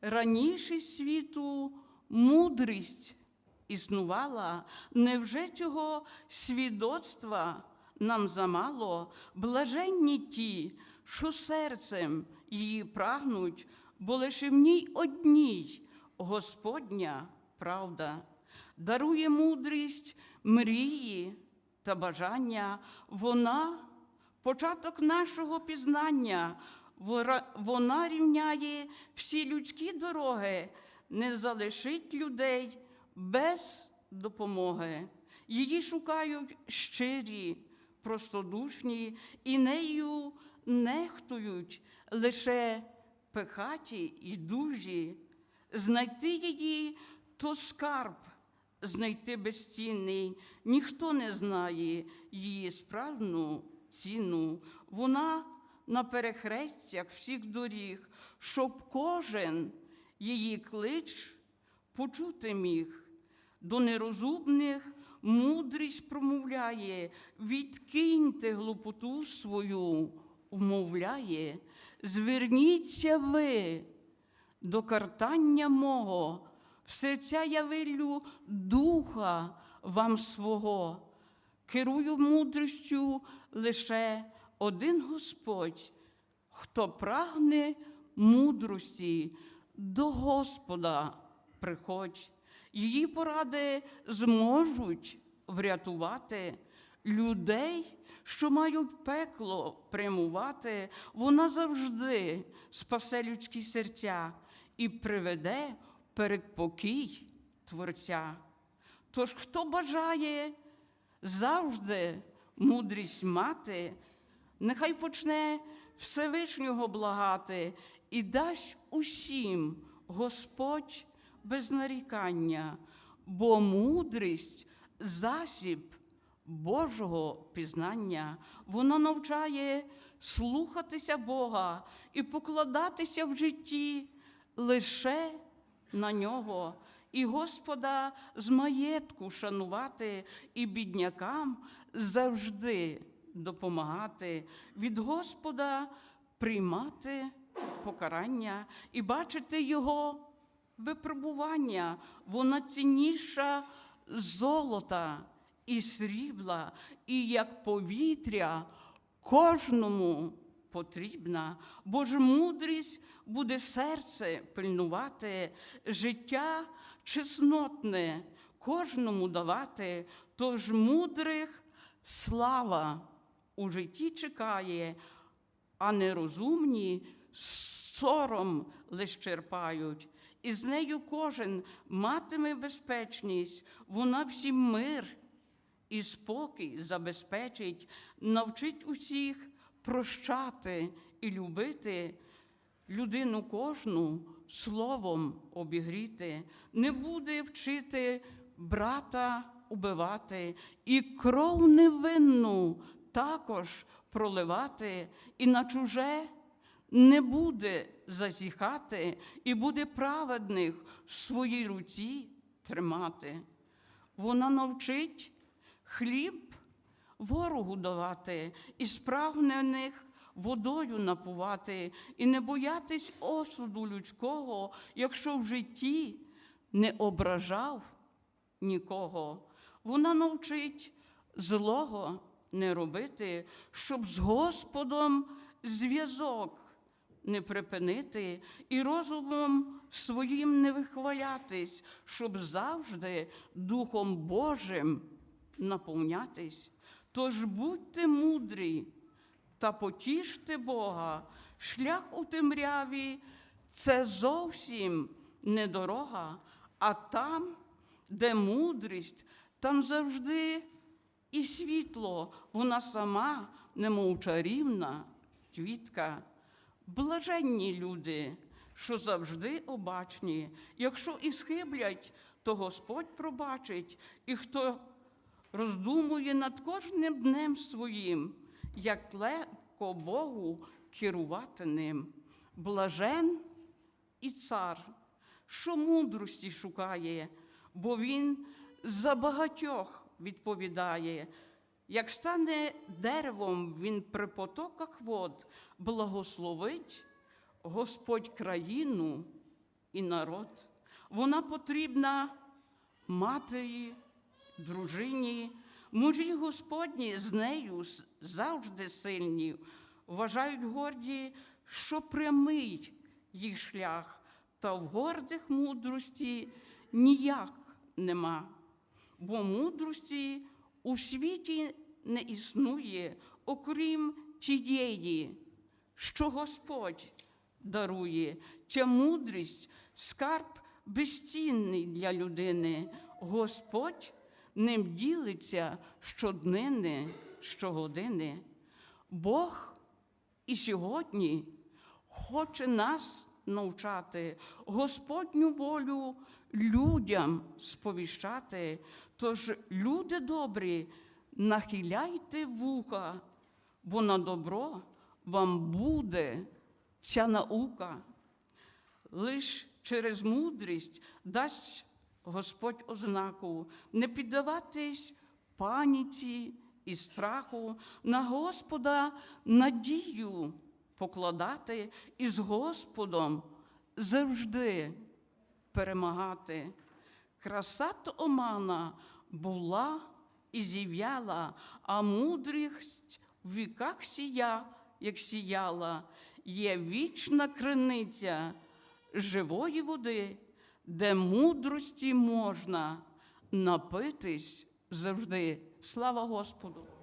раніше світу мудрість існувала, невже цього свідоцтва нам замало? Блаженні ті, що серцем її прагнуть, бо лише в ній одній Господня правда дарує мудрість, мрії та бажання. Вона початок нашого пізнання. Вона рівняє всі людські дороги, не залишить людей без допомоги. Її шукають щирі, простодушні і нею нехтують лише пехаті і дужі. Знайти її то скарб, знайти безцінний. Ніхто не знає її справну ціну. Вона на перехрестях всіх доріг, щоб кожен її клич почути міг. До нерозумних мудрість промовляє, відкиньте глупоту свою, умовляє, зверніться ви до картання мого, в серця я вилю духа вам свого. Керую мудрістю лише один Господь, хто прагне мудрості, до Господа приходь. Її поради зможуть врятувати людей, що мають пекло прямувати. Вона завжди спасе людські серця і приведе передпокій Творця. Тож, хто бажає завжди мудрість мати, нехай почне Всевишнього благати і дасть усім Господь без нарікання, бо мудрість засіб Божого пізнання, вона навчає слухатися Бога і покладатися в житті лише на нього, і Господа з маєтку шанувати, і біднякам завжди допомагати, від Господа приймати покарання і бачити Його випробування. Вона цінніша золота і срібла, і як повітря кожному потрібна, бо ж мудрість буде серце пильнувати, життя чеснотне кожному давати, тож мудрих слава у житті чекає, а нерозумні сором лиш черпають. І з нею кожен матиме безпечність, вона всім мир і спокій забезпечить, навчить усіх прощати і любити, людину кожну словом обігріти, не буде вчити брата убивати, і кров невинну також проливати, і на чуже не буде зазіхати, і буде праведних в своїй руці тримати. Вона навчить хліб ворогу давати, і справнених водою напувати, і не боятись осуду людського, якщо в житті не ображав нікого. Вона навчить злого не робити, щоб з Господом зв'язок не припинити і розумом своїм не вихвалятись, щоб завжди Духом Божим наповнятись. Тож будьте мудрі та потіште Бога, шлях у темряві це зовсім не дорога, а там, де мудрість, там завжди і світло, вона сама, немов чарівна квітка. Блаженні люди, що завжди обачні. Якщо і схиблять, то Господь пробачить, і хто роздумує над кожним днем своїм, як легко Богу керувати ним. Блажен і цар, що мудрості шукає, бо він за багатьох відповідає. Як стане деревом він при потоках вод, благословить Господь країну і народ. Вона потрібна матері, дружині, мужі Господні з нею завжди сильні, вважають горді, що прямий їх шлях, та в гордих мудрості ніяк нема. Бо мудрості у світі не існує, окрім тієї, що Господь дарує. Ця мудрість скарб безцінний для людини. Господь ним ділиться щоднини, щогодини. Бог і сьогодні хоче нас навчати, Господню волю людям сповіщати. Тож, люди добрі, нахиляйте вуха, бо на добро вам буде ця наука. Лиш через мудрість дасть Господь ознаку не піддаватись паніці і страху, на Господа надію покладати і з Господом завжди перемагати. Краса то омана була і зів'яла, а мудрість в віках сія, як сіяла, є вічна криниця живої води, де мудрості можна напитись завжди. Слава Господу!